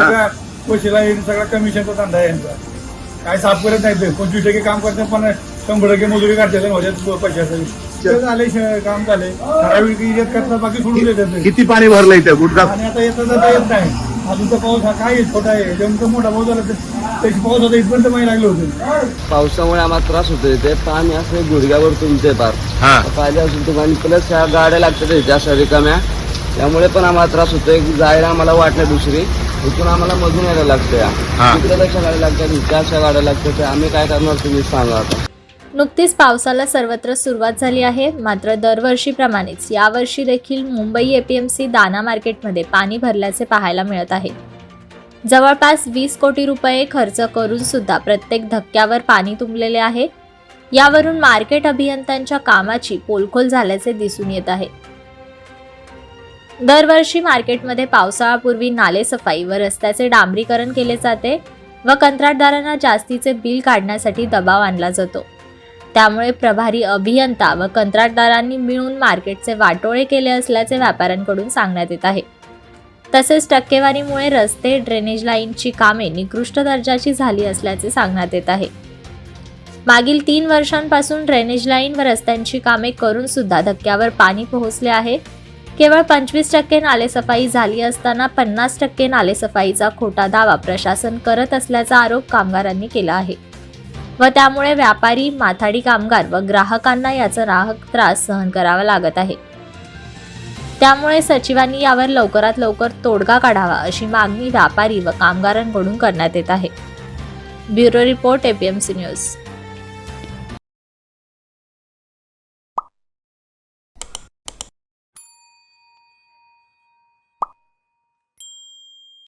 सगळ्या पैशाला येईल सगळा कमिशनचा धंदा आहे यांचा. काय साफ करत नाही ते. पंचवीस टक्के काम करते पण शंभर टक्के मजुरी काढते माझ्यात पैशाचं. ते झाले श- काम झाले. ठराविक इज्जत करतात बाकी सोडून देतात ते. किती पाणी भरलंय त्या आणि आता येतं जाता येत नाही. अजून तर पाऊस हा काय आहे, छोटा आहे जेवण मोठा पाऊस झाला तर त्याची पाऊस आता इथपर्यंत माही लागले होते. पावसामुळे आम्हाला त्रास होतो इथे. पाणी असं गुडघ्यावर तुमचे पार हा. पाहिजे असेल तुम्हाला प्लस ह्या गाड्या लागतात इथे अशा रिकाम्या. त्यामुळे पण आम्हाला त्रास होतोय. जायला आम्हाला वाट नाही दुसरी. इथून आम्हाला मधून यायला लागतं हा. तिकडे कशा गाड्या लागतात इथे अशा गाड्या लागतात तर आम्ही काय करणार तुम्ही सांगा आता. नुकतीच पावसाला सर्वत्र सुरुवात झाली आहे मात्र दरवर्षीप्रमाणेच यावर्षी देखील मुंबई एपीएमसी दाना मार्केटमध्ये पाणी भरल्याचे पाहायला मिळत आहे. जवळपास वीस कोटी रुपये खर्च करून सुद्धा प्रत्येक धक्क्यावर पाणी तुंबलेले आहे. यावरून मार्केट अभियंत्यांच्या कामाची पोलखोल झाल्याचे दिसून येत आहे. दरवर्षी मार्केटमध्ये पावसाळापूर्वी नालेसफाई व रस्त्याचे डांबरीकरण केले जाते व कंत्राटदारांना जास्तीचे बिल काढण्यासाठी दबाव आणला जातो. त्यामुळे प्रभारी अभियंता व कंत्राटदारांनी मिळून मार्केटचे वाटोळे केले असल्याचे व्यापाऱ्यांकडून सांगण्यात येत आहे. तसेच टक्केवारीमुळे रस्ते ड्रेनेज लाईनची कामे निकृष्ट दर्जाची झाली असल्याचे सांगण्यात येत आहे. मागील तीन वर्षांपासून ड्रेनेज लाईन व रस्त्यांची कामे करून सुद्धा धक्क्यावर पाणी पोहोचले आहे. केवळ पंचवीस टक्के नालेसफाई झाली असताना पन्नास टक्के नालेसफाईचा खोटा दावा प्रशासन करत असल्याचा आरोप कामगारांनी केला आहे. व त्यामुळे व्यापारी माथाडी कामगार व ग्राहकांना याचा राहक त्रास सहन करावा लागत आहे. त्यामुळे सचिवांनी यावर लवकरात लवकर तोडगा काढावा अशी मागणी व्यापारी व कामगारांकडून करण्यात येत आहे. Bureau report APMC news